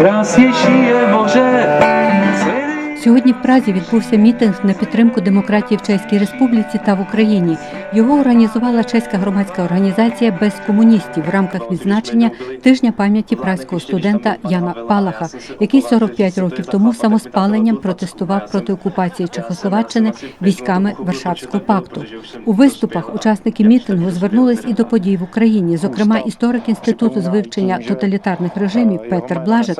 Raz jeśli je może. Сьогодні в Празі відбувся мітинг на підтримку демократії в Чеській Республіці та в Україні. Його організувала чеська громадська організація без комуністів в рамках відзначення тижня пам'яті празького студента Яна Палаха, який 45 років тому самоспаленням протестував проти окупації Чехословаччини військами Варшавського пакту. У виступах учасники мітингу звернулись і до подій в Україні. Зокрема, історик інституту з вивчення тоталітарних режимів Петер Блажик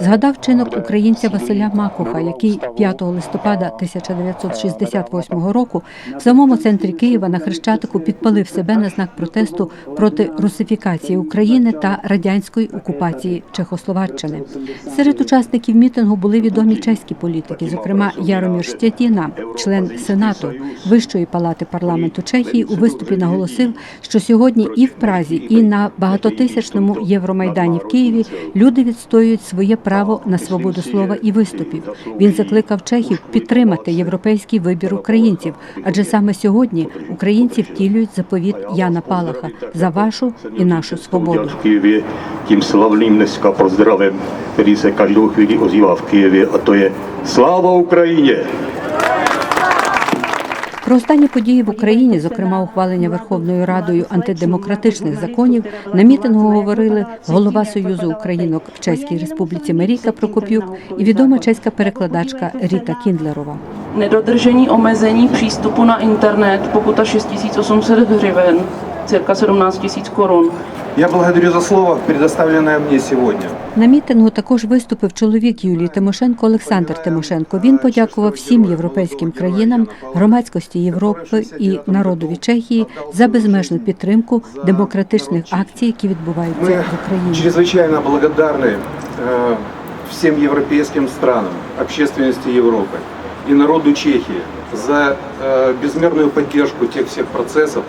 згадав вчинок українця Василя Макуха, який 5 листопада 1968 року в самому центрі Києва на Хрещатику підпалив себе на знак протесту проти русифікації України та радянської окупації Чехословаччини. Серед учасників мітингу були відомі чеські політики, зокрема Яромір Штятіна, член Сенату Вищої палати парламенту Чехії, у виступі наголосив, що сьогодні і в Празі, і на багатотисячному Євромайдані в Києві люди відстоюють своє право на свободу слова і виступів. Він закликав чехів підтримати європейський вибір українців, адже саме сьогодні українці втілюють заповіт Яна Палаха за вашу і нашу свободу. Києві Kyjevě tím низька pozdravem, který se každou chvíli ozývá v Kyjevě a to je Sláva Ukrajině! Про останні події в Україні, зокрема ухвалення Верховною Радою антидемократичних законів, на мітингу говорили голова Союзу українок в Чеській Республіці Марійка Прокоп'юк і відома чеська перекладачка Ріта Кіндлерова. Nedodržení omezení přístupu на інтернет, покута 6800 гривень, цирка 17 000 korun. Я благодарю за слово, предоставленное мне сегодня. На мітингу також виступив чоловік Юлії Тимошенко Олександр Тимошенко. Він подякував всім європейським країнам, громадськості Європи і народові Чехії за безмежну підтримку демократичних акцій, які відбуваються Мы в Україні. чрезвычайно благодарны э, всем европейским странам, общественности Европы и народу Чехии за э, безмерную поддержку тех всех процессов,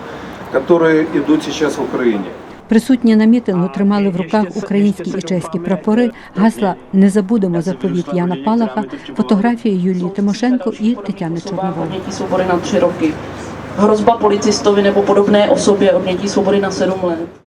которые идут сейчас в Украине. Присутні на мітингу тримали в руках українські і чеські прапори, гасла «Не забудемо заповіт Яна Палаха», фотографії Юлії Тимошенко і Тетяни Чорнової. свободи на три роки. Грозба Hrozba policistovi nebo podobné osobě odnětí svobody na sedm let.